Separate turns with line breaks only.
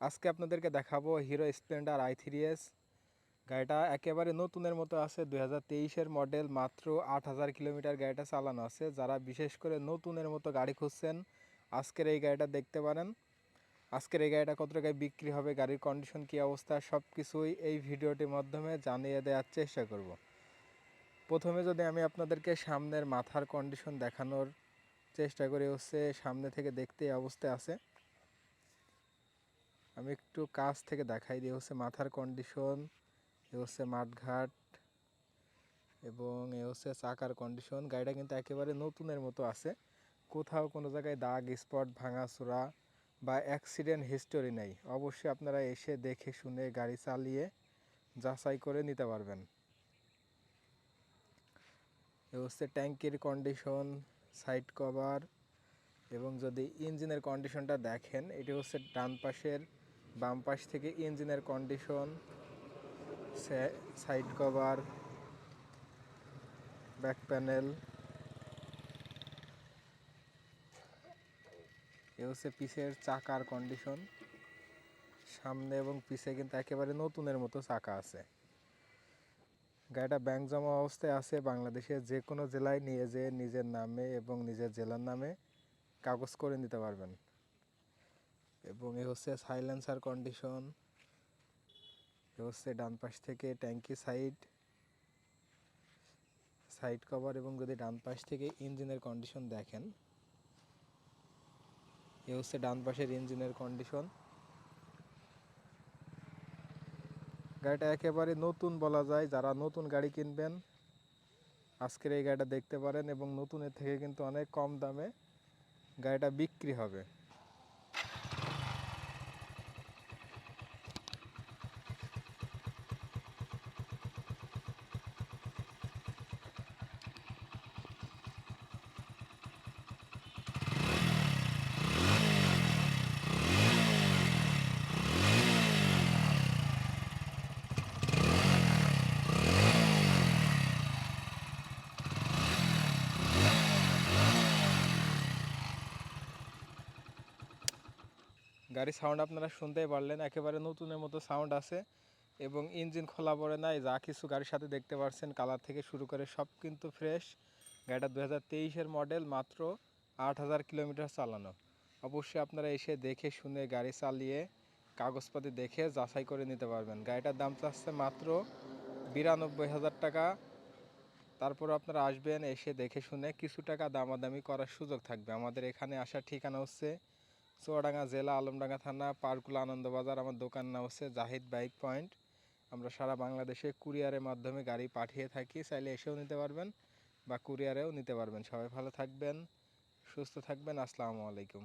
আজকে আপনাদেরকে দেখাবো Hero Splendor I three S. গাড়িটা একেবারে নতুনের মতো আছে, দুই হাজার তেইশের মডেল, মাত্র আট হাজার কিলোমিটার গাড়িটা চালানো আছে। যারা বিশেষ করে নতুনের মতো গাড়ি খুঁজছেন, আজকের এই গাড়িটা দেখতে পারেন। আজকের এই গাড়িটা কত টাকায় বিক্রি হবে, গাড়ির কন্ডিশন কী অবস্থা সব কিছুই এই ভিডিওটির মাধ্যমে জানিয়ে দেওয়ার চেষ্টা করব। প্রথমে যদি আমি আপনাদেরকে সামনের মাথার কন্ডিশন দেখানোর চেষ্টা করি, হচ্ছে সামনে থেকে দেখতে অবস্থায় আছে। আমি একটু কাছ থেকে দেখাই দিই। হচ্ছে মাথার কন্ডিশন এ হচ্ছে মাঠঘাট, এবং এ হচ্ছে চাকার কন্ডিশন গাড়িটা কিন্তু একেবারে নতুনের মতো আছে। কোথাও কোনো জায়গায় দাগ, স্পট, ভাঙাচোরা বা অ্যাক্সিডেন্ট হিস্টোরি নেই। অবশ্যই আপনারা এসে দেখে শুনে গাড়ি চালিয়ে যাচাই করে নিতে পারবেন। এ হচ্ছে ট্যাঙ্কির কন্ডিশন সাইড কভার এবং যদি ইঞ্জিনের কন্ডিশনটা দেখেন, এটি হচ্ছে ডান পাশের বাম পাশ থেকে ইঞ্জিনের condition side cover back panel এ হচ্ছে পিসের চাকার কন্ডিশন সামনে এবং পিছে কিন্তু একেবারে নতুনের মতো চাকা আছে। গাড়িটা ব্যাংক জমা অবস্থায় আছে বাংলাদেশের যে কোনো জেলায় নিয়ে যেয়ে নিজের নামে এবং নিজের জেলার নামে কাগজ করে নিতে পারবেন। এবং এ হচ্ছে সাইলেন্সার কন্ডিশন এ হচ্ছে ডান পাশ থেকে ট্যাঙ্কি সাইড সাইড কভার এবং যদি ডান পাশ থেকে ইঞ্জিনের কন্ডিশন দেখেন, এ হচ্ছে ডান পাশের ইঞ্জিনের কন্ডিশন গাড়িটা একেবারে নতুন বলা যায়, যারা নতুন গাড়ি কিনবেন, আজকের এই গাড়িটা দেখতে পারেন এবং নতুনের থেকে কিন্তু অনেক কম দামে গাড়িটা বিক্রি হবে। গাড়ির সাউন্ড আপনারা শুনতেই পারলেন। একেবারে নতুনের মতো সাউন্ড আছে এবং ইঞ্জিন খোলা পড়ে নাই, যা কিছু গাড়ির সাথে দেখতে পাচ্ছেন কালার থেকে শুরু করে সব কিন্তু ফ্রেশ গাড়িটা দু হাজার মডেল মাত্র আট হাজার কিলোমিটার চালানো। অবশ্যই আপনারা এসে দেখে শুনে গাড়ি চালিয়ে কাগজপাতি দেখে যাচাই করে নিতে পারবেন। গাড়িটার দাম চাচ্ছে মাত্র বিরানব্বই হাজার টাকা। তারপর আপনারা আসবেন, এসে দেখে শুনে কিছু টাকা দামাদামি করার সুযোগ থাকবে। আমাদের এখানে আসার ঠিকানা হচ্ছে চুয়াডাঙ্গা জেলা আলমডাঙ্গা থানা, পার্কুলা আনন্দবাজার, আমার দোকান নাম হচ্ছে জাহিদ বাইক পয়েন্ট। আমরা সারা বাংলাদেশে কুরিয়ারের মাধ্যমে গাড়ি পাঠিয়ে থাকি, চাইলে এসেও নিতে পারবেন বা কুরিয়ারেও নিতে পারবেন। সবাই ভালো থাকবেন, সুস্থ থাকবেন, আসসালামু আলাইকুম।